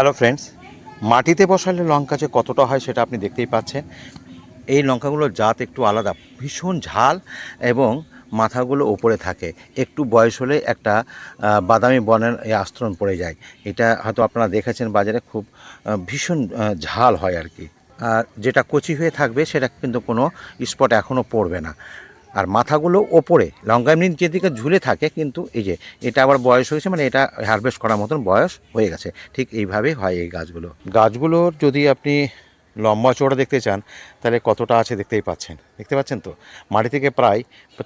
Hello friends মাটিতে বসালে লঙ্কা যে কতটা হয় সেটা আপনি দেখতেই পাচ্ছেন। এই লঙ্কাগুলোর জাত একটু আলাদা, ভীষণ ঝাল এবং মাথাগুলো ওপরে থাকে। একটু বয়স হলে একটা বাদামি বনের এই আস্তরণ পড়ে যায়। এটা হয়তো আপনারা দেখেছেন বাজারে খুব ভীষণ ঝাল হয় আর কি। আর যেটা কচি হয়ে থাকবে সেটা কিন্তু কোনো স্পট এখনও পড়বে না। আর মাথাগুলো ওপরে। লঙ্কা এমনি যেদিকে ঝুলে থাকে, কিন্তু এই যে এটা আবার বয়স হয়েছে মানে এটা হারভেস্ট করার মতন বয়স হয়ে গেছে। ঠিক এইভাবেই হয় এই গাছগুলো। গাছগুলোর যদি আপনি লম্বা চওড়া দেখতে চান, তাহলে কতটা আছে দেখতেই পাচ্ছেন। দেখতে পাচ্ছেন তো? মাটি থেকে প্রায়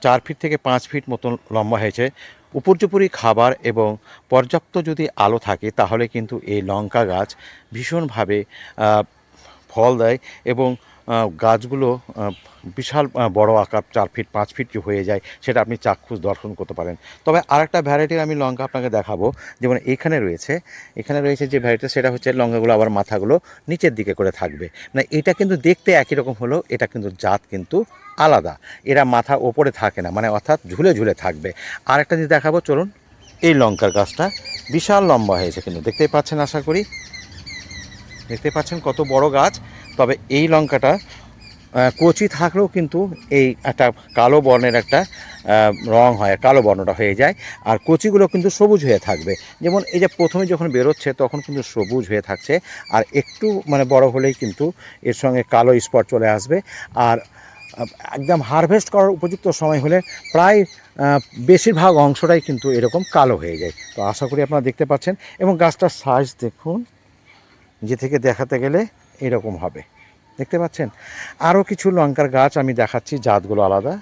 চার ফিট থেকে পাঁচ ফিট মতন লম্বা হয়েছে। উপর্যুপরি খাবার এবং পর্যাপ্ত যদি আলো থাকে, তাহলে কিন্তু এই লঙ্কা গাছ ভীষণভাবে ফল দেয় এবং গাছগুলো বিশাল বড় আকার, চার ফিট, পাঁচ ফিট হয়ে যায় সেটা আপনি চাক্ষুষ দর্শন করতে পারেন। তবে আরেকটা ভ্যারাইটির আমি লঙ্কা আপনাকে দেখাবো। যেমন এইখানে রয়েছে, এখানে রয়েছে যে ভ্যারাইটি সেটা হচ্ছে লঙ্কাগুলো আবার মাথাগুলো নিচের দিকে করে থাকবে। না এটা কিন্তু দেখতে একই রকম হলেও এটা কিন্তু জাত কিন্তু আলাদা। এরা মাথা ওপরে থাকে না মানে অর্থাৎ ঝুলে ঝুলে থাকবে। আরেকটা যদি দেখাবো, চলুন। এই লঙ্কার গাছটা বিশাল লম্বা হয়েছে কিন্তু, দেখতেই পাচ্ছেন আশা করি? দেখতে পাচ্ছেন কত বড় গাছ। তবে এই লঙ্কাটা কচি থাকলেও কিন্তু এই একটা কালো বর্ণের একটা রং হয়, কালো বর্ণটা হয়ে যায়। আর কচিগুলো কিন্তু সবুজ হয়ে থাকবে। যেমন এই যে প্রথমে যখন বেরোচ্ছে, তখন কিন্তু সবুজ হয়ে থাকছে। আর একটু মানে বড় হলেই কিন্তু এর সঙ্গে কালো স্পট চলে আসবে। আর একদম হারভেস্ট করার উপযুক্ত সময় হলে প্রায় বেশিরভাগ অংশটাই কিন্তু এরকম কালো হয়ে যায়। তো আশা করি আপনারা দেখতে পাচ্ছেন। এবং গাছটার সাইজ দেখুন। যে থেকে দেখাতে গেলে এরকম হবে। দেখতে পাচ্ছেন? আরও কিছু লঙ্কার গাছ আমি দেখাচ্ছি, জাতগুলো আলাদা।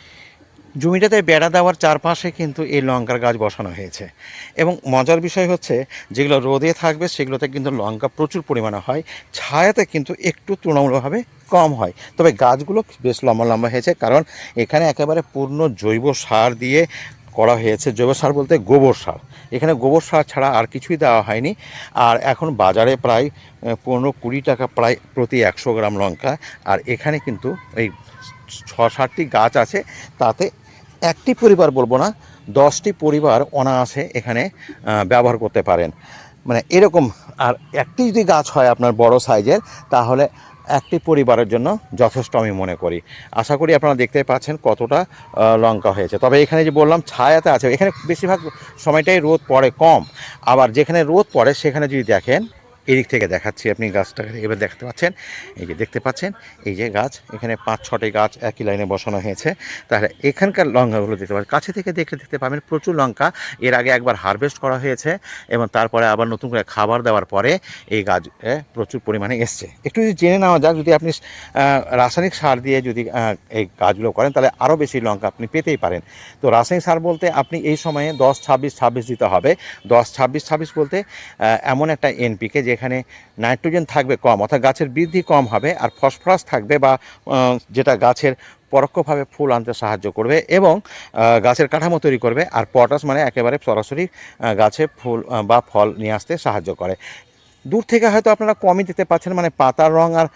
জমিটাতে বেড়া দেওয়ার চারপাশে কিন্তু এই লঙ্কার গাছ বসানো হয়েছে। এবং মজার বিষয় হচ্ছে, যেগুলো রোদে থাকবে, সেগুলোতে কিন্তু লঙ্কা প্রচুর পরিমাণে হয়। ছায়াতে কিন্তু একটু তুলনামূলকভাবে কম হয়। তবে গাছগুলো বেশ লম্বা লম্বা হয়েছে, কারণ এখানে একেবারে পূর্ণ জৈব সার দিয়ে করা হয়েছে জৈব সার বলতে গোবর সার। এখানে গোবর সার ছাড়া আর কিছুই দেওয়া হয়নি। আর এখন বাজারে প্রায় পনেরো কুড়ি টাকা প্রায় প্রতি একশো গ্রাম লঙ্কা। আর এখানে কিন্তু এই ছ সাতটি গাছ আছে, তাতে একটি পরিবার বলব না, দশটি পরিবার অনায়াসে এখানে ব্যবহার করতে পারেন। মানে এরকম আর একটি যদি গাছ হয় আপনার বড় সাইজের, তাহলে একটি পরিবারের জন্য যথেষ্ট আমি মনে করি। আশা করি আপনারা দেখতে পাচ্ছেন কতটা লঙ্কা হয়েছে। তবে এখানে যে বললাম, ছায়াতে আছে। এখানে বেশিরভাগ সময়টাই রোদ পড়ে কম। আবার যেখানে রোদ পড়ে, সেখানে যদি দেখেন এদিক থেকে দেখাচ্ছি আপনি গাছটাকে এবার দেখতে পাচ্ছেন। এই যে দেখতে পাচ্ছেন, এই যে গাছ, এখানে পাঁচ, ছটি গাছ একই লাইনে বসানো হয়েছে। তাহলে এখানকার লঙ্কাগুলো দেখতে পাবেন। কাছে থেকে দেখলে দেখতে পাবেন প্রচুর লঙ্কা। এর আগে একবার হারভেস্ট করা হয়েছে এবং তারপরে আবার নতুন করে খাবার দেওয়ার পরে এই গাছ প্রচুর পরিমাণে এসছে। একটু যদি জেনে নেওয়া যাক, যদি আপনি রাসায়নিক সার দিয়ে যদি এই গাছগুলো করেন, তাহলে আরও বেশি লঙ্কা আপনি পেতেই পারেন। তো রাসায়নিক সার বলতে আপনি এই সময়ে দশ, ছাব্বিশ ছাব্বিশ দিতে হবে। দশ, ছাব্বিশ ছাব্বিশ বলতে এমন একটা এনপিকে যেখানে নাইট্রোজেন থাকবে কম, অর্থাৎ গাছের বৃদ্ধি কম হবে আর ফসফরাস থাকবে বা যেটা গাছের পরোক্ষভাবে ফুল আনতে সাহায্য করবে এবং গাছের কাঠামো তৈরি করবে আর পটাশ মানে একেবারে সরাসরি গাছে ফুল বা ফল নিয়ে আসতে সাহায্য করে। দূর থেকে হয়তো আপনারা কমই দেখতে পাচ্ছেন মানে পাতার রং আর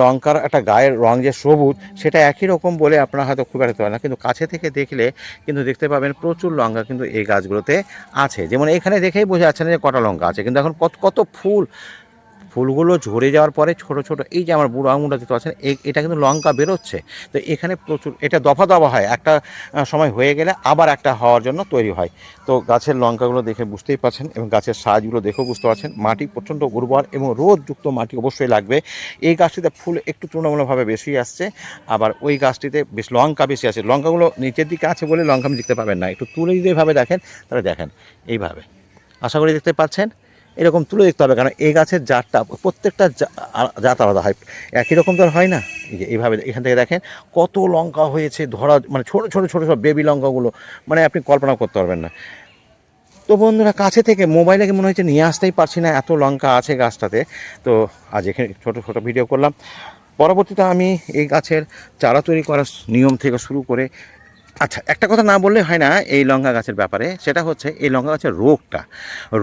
লঙ্কার একটা গায়ের রং যে সবুজ, সেটা একই রকম বলে আপনারা হয়তো খুব একটা না। কিন্তু কাছে থেকে দেখলে কিন্তু দেখতে পাবেন প্রচুর লঙ্কা কিন্তু এই গাছগুলোতে আছে। যেমন এখানে দেখেই বোঝা যাচ্ছে না যে কটা লঙ্কা আছে, কিন্তু এখন কত কত ফুল ফুলগুলো ঝরে যাওয়ার পরে ছোট ছোট, এই যে আমার বুড়ো আঙুলটা দেখতে পাচ্ছেন এটা কিন্তু লঙ্কা বেরোচ্ছে। তো এখানে প্রচুর, এটা দফা দফা হয়, একটা সময় হয়ে গেলে আবার একটা হওয়ার জন্য তৈরি হয়। তো গাছের লঙ্কাগুলো দেখে বুঝতেই পারছেন এবং গাছের সাজগুলো দেখেও বুঝতে পারছেন মাটি প্রচণ্ড উর্বর এবং রোদযুক্ত মাটি অবশ্যই লাগবে। এই গাছটিতে ফুল একটু তুলনামূলকভাবে বেশি আসছে, আবার ওই গাছটিতে বেশ লঙ্কা বেশি আছে। লঙ্কাগুলো নিচের দিকে আছে বলে লঙ্কা আপনি দেখতে পাবেন না। একটু তুলে যদি এইভাবে দেখেন, তাহলে দেখেন, এইভাবে। আশা করি দেখতে পাচ্ছেন। এরকম তুলে দেখতে হবে, কারণ এই গাছের জাতটা প্রত্যেকটা জাত আলাদা হয়। একই রকম তো আর হয় না। এইভাবে এখান থেকে দেখেন কত লঙ্কা হয়েছে, ধরা মানে ছোট ছোট ছোট সব বেবি লঙ্কাগুলো মানে আপনি কল্পনা করতে পারবেন না। তো বন্ধুরা, কাছে থেকে মোবাইলে কি মনে হচ্ছে নিয়ে আসতেই পারছি না, এত লঙ্কা আছে গাছটাতে। তো আজ এখানে ছোটো ছোটো ভিডিও করলাম। পরবর্তীতে আমি এই গাছের চারা তৈরি করার নিয়ম থেকে শুরু করে আচ্ছা একটা কথা না বললে হয় না এই লঙ্কা গাছের ব্যাপারে, সেটা হচ্ছে এই লঙ্কা গাছের রোগটা।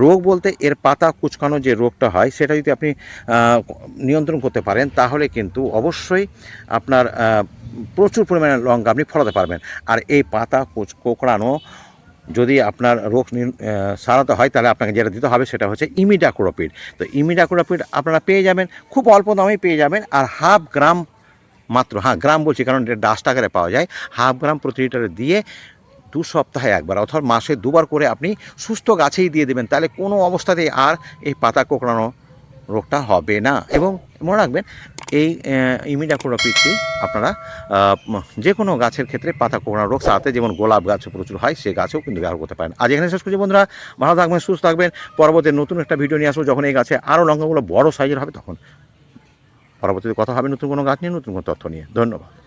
রোগ বলতে এর পাতা কুচকানো যে রোগটা হয়, সেটা যদি আপনি নিয়ন্ত্রণ করতে পারেন, তাহলে কিন্তু অবশ্যই আপনার প্রচুর পরিমাণে লঙ্কা আপনি ফলাতে পারবেন। আর এই পাতা কুচ, কোকড়ানো যদি আপনার রোগ সারাতে হয়, তাহলে আপনাকে যেটা দিতে হবে, সেটা হচ্ছে ইমিডাক্লোপিড তো ইমিডাক্লোপিড আপনারা পেয়ে যাবেন, খুব অল্প দামেই পেয়ে যাবেন, আর হাফ গ্রাম মাত্র হ্যাঁ গ্রাম বলছি কারণ এটা ডাস্ট আকারে পাওয়া যায়। হাফ গ্রাম প্রতি লিটারে দিয়ে দু সপ্তাহে একবার অথবা মাসে দুবার করে আপনি সুস্থ গাছেই দিয়ে দেবেন, তাহলে কোনো অবস্থাতেই আর এই পাতা কোঁকড়ানো রোগটা হবে না। এবং মনে রাখবেন, এই ইমিডাক্লোপিডটি আপনারা যে কোনো গাছের ক্ষেত্রে পাতা কোঁকড়ানো রোগ, সাথে যেমন গোলাপ গাছে প্রচুর হয় সেই গাছেও কিন্তু ব্যবহার করতে পারেন। আজ এখানে শেষ করছি বন্ধুরা, ভালো থাকবেন, সুস্থ থাকবেন, পরবর্তী নতুন একটা ভিডিও নিয়ে আসব, যখন এই গাছে আরও লঙ্কাগুলো বড় সাইজের হবে তখন। পরবর্তীতে কথা হবে নতুন কোনো গাছ নিয়ে নতুন কোনো তথ্য নিয়ে। ধন্যবাদ।